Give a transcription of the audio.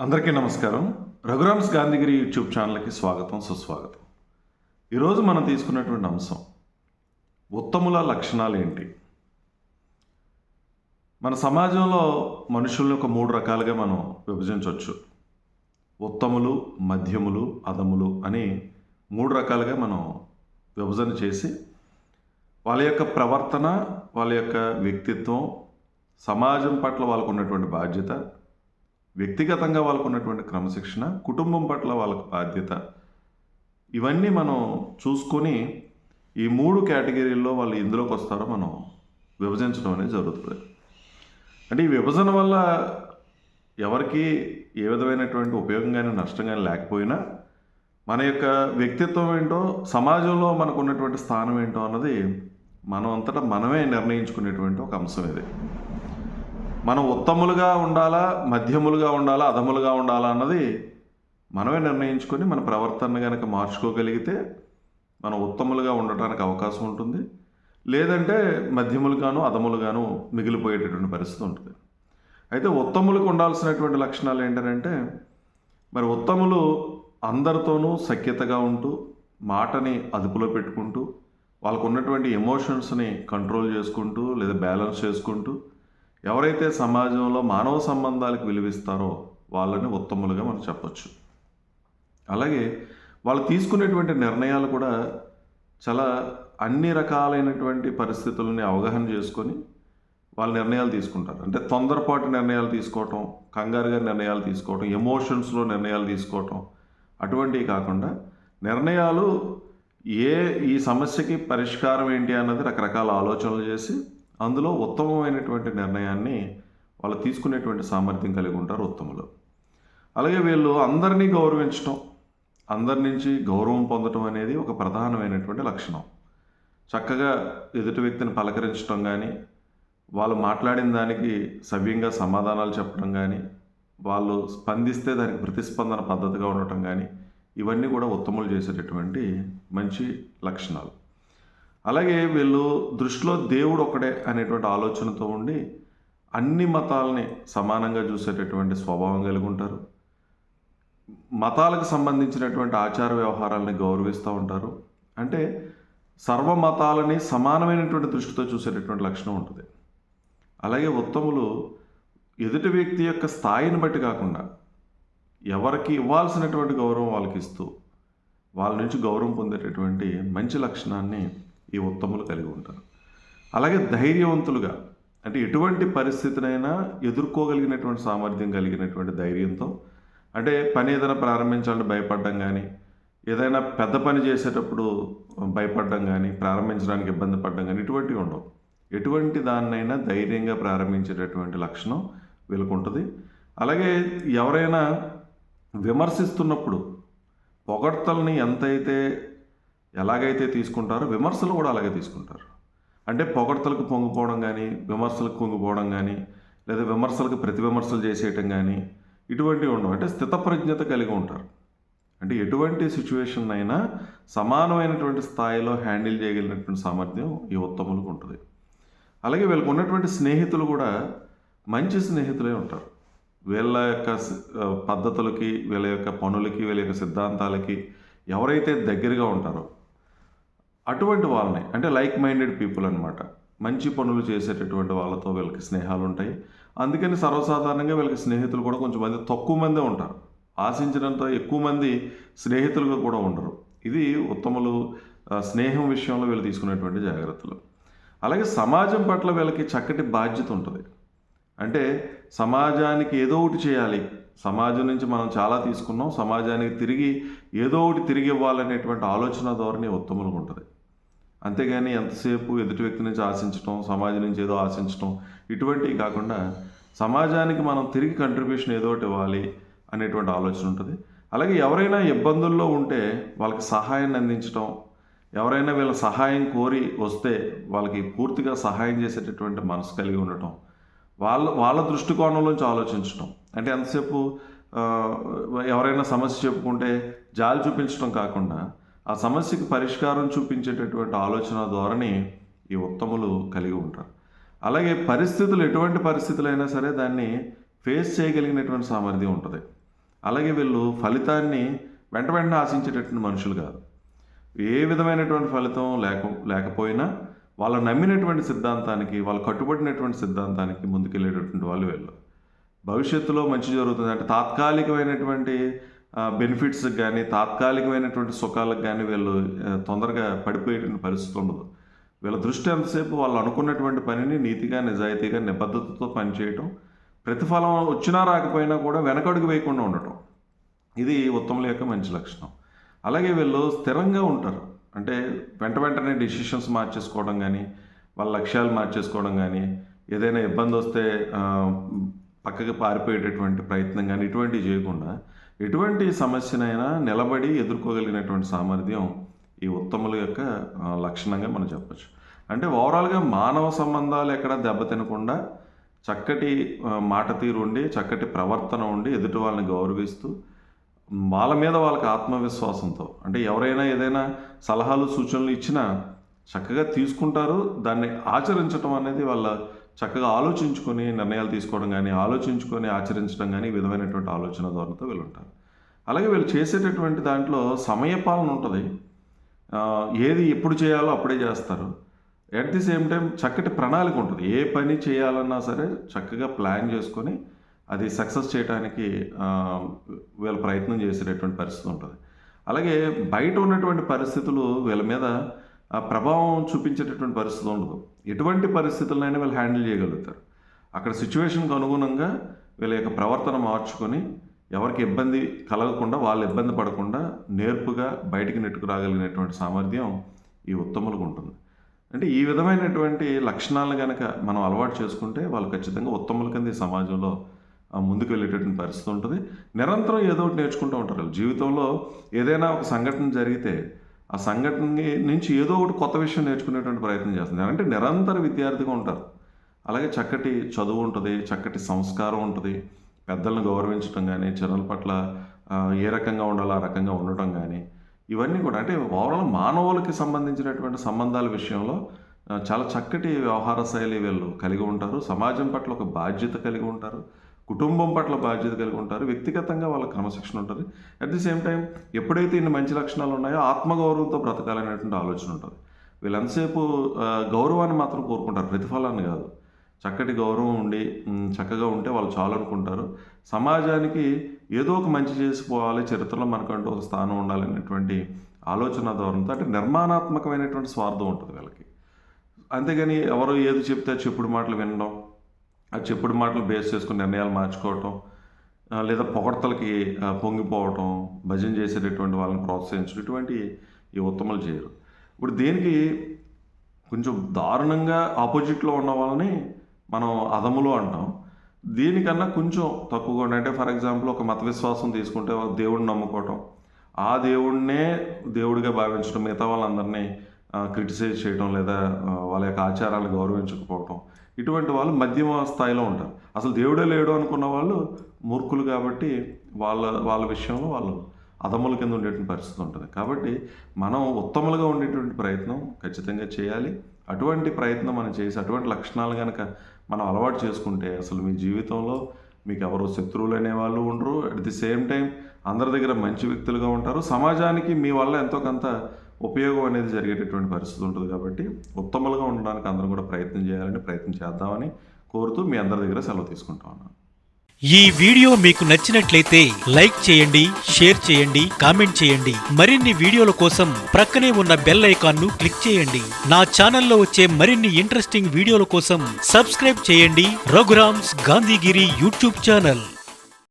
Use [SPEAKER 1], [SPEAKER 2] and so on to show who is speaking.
[SPEAKER 1] అందరికీ నమస్కారం. రఘురామ్స్ గాంధీగిరి యూట్యూబ్ ఛానల్కి స్వాగతం సుస్వాగతం. ఈరోజు మనం తీసుకున్నటువంటి అంశం ఉత్తముల లక్షణాలు ఏంటి మన సమాజంలో మనుషుల్ని ఒక మూడు రకాలుగా మనం విభజించవచ్చు. ఉత్తములు మధ్యములు అధములు అని మూడు రకాలుగా మనం విభజన చేసి వాళ్ళ యొక్క ప్రవర్తన వాళ్ళ యొక్క వ్యక్తిత్వం సమాజం పట్ల వాళ్ళకు ఉన్నటువంటి బాధ్యత వ్యక్తిగతంగా వాళ్ళకు ఉన్నటువంటి క్రమశిక్షణ కుటుంబం పట్ల వాళ్ళకు బాధ్యత ఇవన్నీ మనం చూసుకొని ఈ మూడు కేటగిరీల్లో వాళ్ళు ఎందులోకి వస్తారో మనం విభజించడం అనేది జరుగుతుంది. అంటే ఈ విభజన వల్ల ఎవరికి ఏ విధమైనటువంటి ఉపయోగం కానీ నష్టం కానీ లేకపోయినా మన యొక్క వ్యక్తిత్వం ఏంటో సమాజంలో మనకు ఉన్నటువంటి స్థానం ఏంటో అన్నది మనం అంతటా మనమే నిర్ణయించుకునేటువంటి ఒక అంశం ఇది. మనం ఉత్తములుగా ఉండాలా మధ్యములుగా ఉండాలా అధములుగా ఉండాలా అన్నది మనమే నిర్ణయించుకొని మన ప్రవర్తన కనుక మార్చుకోగలిగితే మనం ఉత్తములుగా ఉండటానికి అవకాశం ఉంటుంది. లేదంటే మధ్యములుగాను అధములుగాను మిగిలిపోయేటటువంటి పరిస్థితి ఉంటుంది. అయితే ఉత్తములకు ఉండాల్సినటువంటి లక్షణాలు ఏంటంటే మరి ఉత్తములు అందరితోనూ సఖ్యతగా ఉంటూ మాటని అదుపులో పెట్టుకుంటూ వాళ్ళకు ఉన్నటువంటి ఎమోషన్స్ని కంట్రోల్ చేసుకుంటూ లేదా బ్యాలెన్స్ చేసుకుంటూ ఎవరైతే సమాజంలో మానవ సంబంధాలకు విలువిస్తారో వాళ్ళని ఉత్తములుగా మనం చెప్పచ్చు. అలాగే వాళ్ళు తీసుకునేటువంటి నిర్ణయాలు కూడా చాలా అన్ని రకాలైనటువంటి పరిస్థితులని అవగాహన చేసుకొని వాళ్ళు నిర్ణయాలు తీసుకుంటారు. అంటే తొందరపాటు నిర్ణయాలు తీసుకోవటం కంగారుగా నిర్ణయాలు తీసుకోవటం ఎమోషన్స్లో నిర్ణయాలు తీసుకోవటం అటువంటివి కాకుండా నిర్ణయాలు ఏ ఈ సమస్యకి పరిష్కారం ఏంటి అన్నది రకరకాల ఆలోచనలు చేసి అందులో ఉత్తమమైనటువంటి నిర్ణయాన్ని వాళ్ళు తీసుకునేటువంటి సామర్థ్యం కలిగి ఉంటారు ఉత్తములు. అలాగే వీళ్ళు అందరినీ గౌరవించటం అందరి నుంచి గౌరవం పొందటం అనేది ఒక ప్రధానమైనటువంటి లక్షణం. చక్కగా ఎదుటి వ్యక్తిని పలకరించడం కానీ వాళ్ళు మాట్లాడిన దానికి సవ్యంగా సమాధానాలు చెప్పడం కానీ వాళ్ళు స్పందిస్తే దానికి ప్రతిస్పందన పద్ధతిగా ఉండటం కానీ ఇవన్నీ కూడా ఉత్తములు చేసేటటువంటి మంచి లక్షణాలు. అలాగే వీళ్ళు దృష్టిలో దేవుడు ఒకడే అనేటువంటి ఆలోచనతో ఉండి అన్ని మతాలని సమానంగా చూసేటటువంటి స్వభావం కలిగి ఉంటారు. మతాలకు సంబంధించినటువంటి ఆచార వ్యవహారాలని గౌరవిస్తూ ఉంటారు. అంటే సర్వ మతాలని సమానమైనటువంటి దృష్టితో చూసేటటువంటి లక్షణం ఉంటుంది. అలాగే ఉత్తములు ఎదుటి వ్యక్తి యొక్క స్థాయిని బట్టి కాకుండా ఎవరికి ఇవ్వాల్సినటువంటి గౌరవం వాళ్ళకి ఇస్తూ వాళ్ళ నుంచి గౌరవం పొందేటటువంటి మంచి లక్షణాన్ని ఈ ఉత్తములు కలిగి ఉంటారు. అలాగే ధైర్యవంతులుగా అంటే ఎటువంటి పరిస్థితినైనా ఎదుర్కోగలిగినటువంటి సామర్థ్యం కలిగినటువంటి ధైర్యంతో అంటే పని ఏదైనా ప్రారంభించాలంటే భయపడడం కానీ ఏదైనా పెద్ద పని చేసేటప్పుడు భయపడడం కానీ ప్రారంభించడానికి ఇబ్బంది పడడం కానీ ఇటువంటివి ఉండవు. ఎటువంటి దాన్నైనా ధైర్యంగా ప్రారంభించేటటువంటి లక్షణం వీళ్ళకు ఉంటుంది. అలాగే ఎవరైనా విమర్శిస్తున్నప్పుడు పొగడ్తల్ని ఎంతైతే ఎలాగైతే తీసుకుంటారో విమర్శలు కూడా అలాగే తీసుకుంటారు. అంటే పొగడ్తలకు పొంగిపోవడం కానీ విమర్శలకు పొంగిపోవడం కానీ లేదా విమర్శలకు ప్రతి విమర్శలు చేసేయటం కానీ ఇటువంటివి ఉండవు. అంటే స్థితప్రజ్ఞత కలిగి ఉంటారు. అంటే ఎటువంటి సిచ్యువేషన్ అయినా సమానమైనటువంటి స్థాయిలో హ్యాండిల్ చేయగలిగినటువంటి సామర్థ్యం ఈ ఉత్తములకు ఉంటుంది. అలాగే వీళ్ళకు ఉన్నటువంటి స్నేహితులు కూడా మంచి స్నేహితులే ఉంటారు. వీళ్ళ యొక్క పద్ధతులకి వీళ్ళ యొక్క పనులకి వీళ్ళ యొక్క సిద్ధాంతాలకి ఎవరైతే దగ్గరగా ఉంటారో అటువంటి వాళ్ళని అంటే లైక్ మైండెడ్ పీపుల్ అనమాట మంచి పనులు చేసేటటువంటి వాళ్ళతో వీళ్ళకి స్నేహాలు ఉంటాయి అందుకని సర్వసాధారణంగా వీళ్ళకి స్నేహితులు కూడా కొంచెం మంది తక్కువ మందే ఉంటారు. ఆశించినంత ఎక్కువ మంది స్నేహితులుగా కూడా ఉండరు. ఇది ఉత్తములు స్నేహం విషయంలో వీళ్ళు తీసుకునేటువంటి జాగ్రత్తలు. అలాగే సమాజం పట్ల వీళ్ళకి చక్కటి బాధ్యత ఉంటుంది. అంటే సమాజానికి ఏదో ఒకటి చేయాలి. సమాజం నుంచి మనం చాలా తీసుకున్నాం. సమాజానికి తిరిగి ఏదో ఒకటి తిరిగి ఇవ్వాలనేటువంటి ఆలోచన ధోరణి ఉత్తములుగా ఉంటుంది అంతేగాని ఎంతసేపు ఎదుటి వ్యక్తి నుంచి ఆశించటం సమాజం నుంచి ఏదో ఆశించటం ఇటువంటివి కాకుండా సమాజానికి మనం తిరిగి కంట్రిబ్యూషన్ ఏదో ఒకటి ఇవ్వాలి అనేటువంటి ఆలోచన ఉంటుంది. అలాగే ఎవరైనా ఇబ్బందుల్లో ఉంటే వాళ్ళకి సహాయాన్ని అందించటం ఎవరైనా వీళ్ళ సహాయం కోరి వస్తే వాళ్ళకి పూర్తిగా సహాయం చేసేటటువంటి మనసు కలిగి ఉండటం వాళ్ళ వాళ్ళ దృష్టికోణంలోంచి ఆలోచించడం అంటే ఎంతసేపు ఎవరైనా సమస్య చెప్పుకుంటే జాలి చూపించడం కాకుండా ఆ సమస్యకు పరిష్కారం చూపించేటటువంటి ఆలోచన ధోరణి ఈ ఉత్తములు కలిగి ఉంటారు. అలాగే పరిస్థితులు ఎటువంటి పరిస్థితులైనా సరే దాన్ని ఫేస్ చేయగలిగినటువంటి సామర్థ్యం ఉంటుంది. అలాగే వీళ్ళు ఫలితాన్ని వెంట వెంటనే ఆశించేటటువంటి మనుషులు కాదు. ఏ విధమైనటువంటి ఫలితం లేక లేకపోయినా వాళ్ళు నమ్మినటువంటి సిద్ధాంతానికి వాళ్ళు కట్టుబడినటువంటి సిద్ధాంతానికి ముందుకెళ్ళేటటువంటి వాళ్ళు వీళ్ళు. భవిష్యత్తులో మంచి జరుగుతుంది అంటే తాత్కాలికమైనటువంటి బెనిఫిట్స్ కానీ తాత్కాలికమైనటువంటి సుఖాలకు కానీ వీళ్ళు తొందరగా పడిపోయేటువంటి పరిస్థితి ఉండదు. వీళ్ళ దృష్టి ఎంతసేపు వాళ్ళు అనుకున్నటువంటి పనిని నీతిగా నిజాయితీగా నిబద్ధతతో పనిచేయటం ప్రతిఫలం వచ్చినా రాకపోయినా కూడా వెనకడుగు వేయకుండా ఉండటం. ఇది ఉత్తముల యొక్క మంచి లక్షణం. అలాగే వీళ్ళు స్థిరంగా ఉంటారు. అంటే వెంట వెంటనే డిసిషన్స్ మార్చేసుకోవడం కానీ వాళ్ళ లక్ష్యాలు మార్చేసుకోవడం కానీ ఏదైనా ఇబ్బంది వస్తే పక్కకి పారిపోయేటటువంటి ప్రయత్నం కానీ ఇటువంటివి చేయకుండా ఎటువంటి సమస్యనైనా నిలబడి ఎదుర్కోగలిగినటువంటి సామర్థ్యం ఈ ఉత్తముల యొక్క లక్షణంగా మనం చెప్పచ్చు. అంటే ఓవరాల్గా మానవ సంబంధాలు ఎక్కడ దెబ్బతినకుండా చక్కటి మాట తీరు ఉండి చక్కటి ప్రవర్తన ఉండి ఎదుటి వాళ్ళని గౌరవిస్తూ వాళ్ళ మీద వాళ్ళకి ఆత్మవిశ్వాసంతో అంటే ఎవరైనా ఏదైనా సలహాలు సూచనలు ఇచ్చినా చక్కగా తీసుకుంటారు దాన్ని ఆచరించడం అనేది వాళ్ళ చక్కగా ఆలోచించుకొని నిర్ణయాలు తీసుకోవడం కానీ ఆలోచించుకొని ఆచరించడం కానీ విధమైనటువంటి ఆలోచన ధోరణితో వీళ్ళు ఉంటారు అలాగే వీళ్ళు చేసేటటువంటి దాంట్లో సమయపాలన ఉంటుంది. ఏది ఎప్పుడు చేయాలో అప్పుడే చేస్తారు. అట్ ది సేమ్ టైం చక్కటి ప్రణాళిక ఉంటుంది. ఏ పని చేయాలన్నా సరే చక్కగా ప్లాన్ చేసుకొని అది సక్సెస్ చేయడానికి వీళ్ళ ప్రయత్నం చేసేటటువంటి పరిస్థితి ఉంటుంది. అలాగే బయట ఉన్నటువంటి పరిస్థితులు వీళ్ళ మీద ప్రభావం చూపించేటటువంటి పరిస్థితి ఉండదు. ఎటువంటి పరిస్థితులనైనా వీళ్ళు హ్యాండిల్ చేయగలుగుతారు. అక్కడ సిచ్యువేషన్కి అనుగుణంగా వీళ్ళ యొక్క ప్రవర్తన మార్చుకొని ఎవరికి ఇబ్బంది కలగకుండా వాళ్ళు ఇబ్బంది పడకుండా నేర్పుగా బయటికి నెట్టుకు రాగలిగినటువంటి సామర్థ్యం ఈ ఉత్తములకు ఉంటుంది. అంటే ఈ విధమైనటువంటి లక్షణాలను కనుక మనం అలవాటు చేసుకుంటే వాళ్ళు ఖచ్చితంగా ఉత్తముల కింద ఈ సమాజంలో ముందుకు వెళ్ళేటటువంటి పరిస్థితి ఉంటుంది. నిరంతరం ఏదో ఒకటి నేర్చుకుంటూ ఉంటారు. వాళ్ళు. జీవితంలో ఏదైనా ఒక సంఘటన జరిగితే ఆ సంఘటన నుంచి ఏదో ఒకటి కొత్త విషయం నేర్చుకునేటువంటి ప్రయత్నం చేస్తున్నారు అంటే నిరంతర విద్యార్థిగా ఉంటారు. అలాగే చక్కటి చదువు ఉంటుంది చక్కటి సంస్కారం ఉంటుంది. పెద్దలను గౌరవించడం కానీ చిన్నల పట్ల ఏ రకంగా ఉండాలో ఆ రకంగా ఉండటం కానీ ఇవన్నీ కూడా అంటే ఓవరాల్ మానవులకి సంబంధించినటువంటి సంబంధాల విషయంలో చాలా చక్కటి వ్యవహార శైలి వీళ్ళు కలిగి ఉంటారు. సమాజం పట్ల ఒక బాధ్యత కలిగి ఉంటారు. కుటుంబం పట్ల బాధ్యత కలిగి ఉంటారు వ్యక్తిగతంగా వాళ్ళ క్రమశిక్షణ ఉంటుంది. అట్ ది సేమ్ టైం ఎప్పుడైతే ఇన్ని మంచి లక్షణాలు ఉన్నాయో ఆత్మగౌరవంతో బ్రతకాలనేటువంటి ఆలోచన ఉంటుంది. వీళ్ళంతసేపు గౌరవాన్ని మాత్రం కోరుకుంటారు ప్రతిఫలాన్ని కాదు. చక్కటి గౌరవం ఉండి చక్కగా ఉంటే వాళ్ళు చాలు అనుకుంటారు. సమాజానికి ఏదో ఒక మంచి చేసిపోవాలి చరిత్రలో మనకంటూ ఒక స్థానం ఉండాలనేటువంటి ఆలోచన ధోరణితో అంటే నిర్మాణాత్మకమైనటువంటి స్వార్థం ఉంటుంది వీళ్ళకి. అంతేగాని ఎవరు ఏది చెప్తే చెప్పుడు మాటలు వినడం ఆ చెప్పుడు మాటలు బేస్ చేసుకుని నిర్ణయాలు మార్చుకోవటం లేదా పొగడ్తలకి పొంగిపోవటం భజన చేసేటటువంటి వాళ్ళని ప్రోత్సహించడం ఇటువంటి ఈ ఉత్తములు చేయరు. ఇప్పుడు దీనికి కొంచెం దారుణంగా ఆపోజిట్లో ఉన్న వాళ్ళని మనం అదములు అంటాం. దీనికన్నా కొంచెం తక్కువగా అంటే ఫర్ ఎగ్జాంపుల్ ఒక మత విశ్వాసం తీసుకుంటే దేవుడిని నమ్ముకోవటం ఆ దేవుడినే దేవుడిగా భావించడం మిగతా వాళ్ళందరినీ క్రిటిసైజ్ చేయడం లేదా వాళ్ళ యొక్క ఆచారాలు గౌరవించకపోవటం ఇటువంటి వాళ్ళు మధ్యమ స్థాయిలో ఉంటారు. అసలు దేవుడే లేడు అనుకున్న వాళ్ళు మూర్ఖులు కాబట్టి వాళ్ళ వాళ్ళ విషయంలో వాళ్ళు అదముల కింద ఉండేటువంటి పరిస్థితి ఉంటుంది. కాబట్టి మనం ఉత్తములుగా ఉండేటువంటి ప్రయత్నం ఖచ్చితంగా చేయాలి. అటువంటి ప్రయత్నం మనం చేసి అటువంటి లక్షణాలు కనుక మనం అలవాటు చేసుకుంటే అసలు మీ జీవితంలో మీకు ఎవరు శత్రువులు అనేవాళ్ళు ఉండరు. అట్ ది సేమ్ టైం అందరి దగ్గర మంచి వ్యక్తులుగా ఉంటారు. సమాజానికి మీ వల్ల ఎంతో కొంత ఉపయోగం అనేది జరిగేటటువంటి పరిస్థితి ఉంటుంది కాబట్టి ఉత్తములుగా ఉండడానికి అందరం కూడా ప్రయత్నం చేయాలని ప్రయత్నం చేద్దామని కోరుతూ మీ అందరి దగ్గర సెలవు తీసుకుంటా ఉన్నాను.
[SPEAKER 2] ఈ వీడియో మీకు నచ్చినట్లయితే లైక్ చేయండి షేర్ చేయండి కామెంట్ చేయండి. మరిన్ని వీడియోల కోసం ప్రక్కనే ఉన్న బెల్ ఐకాన్ను క్లిక్ చేయండి. నా ఛానల్లో వచ్చే మరిన్ని ఇంట్రెస్టింగ్ వీడియోల కోసం సబ్స్క్రైబ్ చేయండి. Raghuram's Gandhigiri YouTube channel.